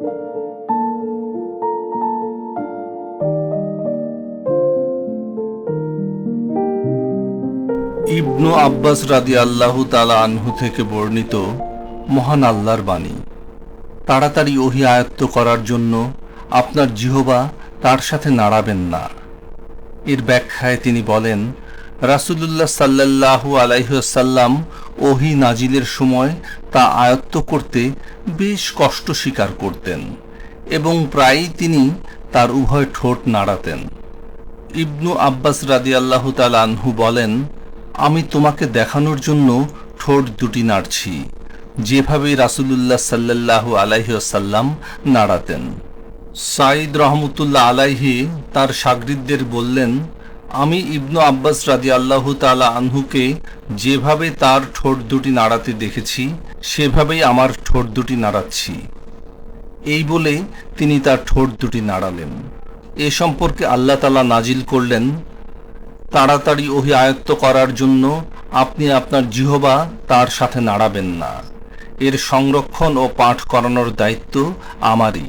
ইবনু আব্বাস রাদি আল্লাহ তালা আনহু থেকে বর্ণিত মহান আল্লাহর বাণী। তাড়াতাড়ি ওহি আয়ত্ত করার জন্য আপনার জিহবা তার সাথে নাড়াবেন না। এর ব্যাখ্যায় তিনি বলেন রাসূলুল্লাহ সাল্লাল্লাহু আলাইসাল্লাম ওহি নাজিলের সময় তা আয়ত্ত করতে বেশ কষ্ট স্বীকার করতেন এবং প্রায়ই তিনি তার উভয় ঠোঁট নাড়াতেন। ইবনু আব্বাস রাদিয়াল্লাহু তাআলা আনহু বলেন, আমি তোমাকে দেখানোর জন্য ঠোঁট দুটি নাড়ছি যেভাবে রাসূলুল্লাহ সাল্লাল্লাহু আলাইহি ওয়াসাল্লাম নাড়াতেন। সাইদ রহমতুল্লাহ আলাইহি তার সাগরিদদের বললেন আমি ইবনু আব্বাস রাদি আল্লাহ তালা আনহুকে যেভাবে তার ঠোঁট দুটি নাড়াতে দেখেছি, সেভাবেই আমার ঠোঁট দুটি নাড়াচ্ছি। এই বলে তিনি তার ঠোঁট দুটি নাড়ালেন। এ সম্পর্কে আল্লাহ তালা নাজিল করলেন, তাড়াতাড়ি ওহি আয়ত্ত করার জন্য আপনি আপনার জিহবা তার সাথে নাড়াবেন না। এর সংরক্ষণ ও পাঠ করানোর দায়িত্ব আমারই।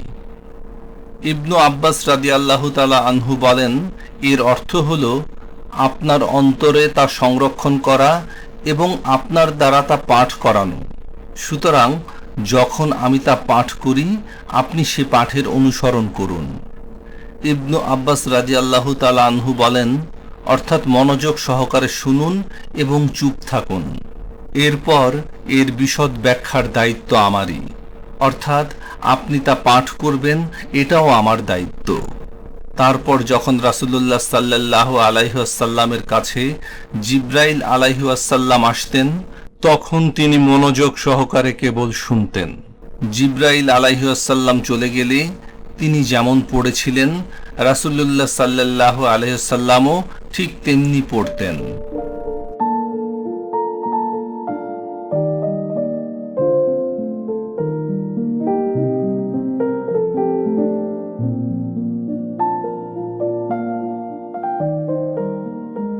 ইবনু আব্বাস রাদি আল্লাহ তালা আনহু বলেন, এর অর্থ হল আপনার অন্তরে তা সংরক্ষণ করা এবং আপনার দ্বারা তা পাঠ করানো। সুতরাং যখন আমি তা পাঠ করি, আপনি সে পাঠের অনুসরণ করুন। ইবনু আব্বাস রাজি আল্লাহ তালা আনহু বলেন, অর্থাৎ মনোযোগ সহকারে শুনুন এবং চুপ থাকুন। এরপর এর বিশদ ব্যাখ্যার দায়িত্ব আমারই। অর্থাৎ আপনি তা পাঠ করবেন, এটাও আমার দায়িত্ব। তারপর যখন রাসুলুল্লাহ সাল্লাহ আলাইহাসাল্লামের কাছে জিব্রাইল আলাইহাসাল্লাম আসতেন, তখন তিনি মনোযোগ সহকারে কেবল শুনতেন। জিব্রাইল আলাইহাসাল্লাম চলে গেলে তিনি যেমন পড়েছিলেন, রাসুলুল্লাহ সাল্লাহ আলহাসাল্লামও ঠিক তেমনি পড়তেন।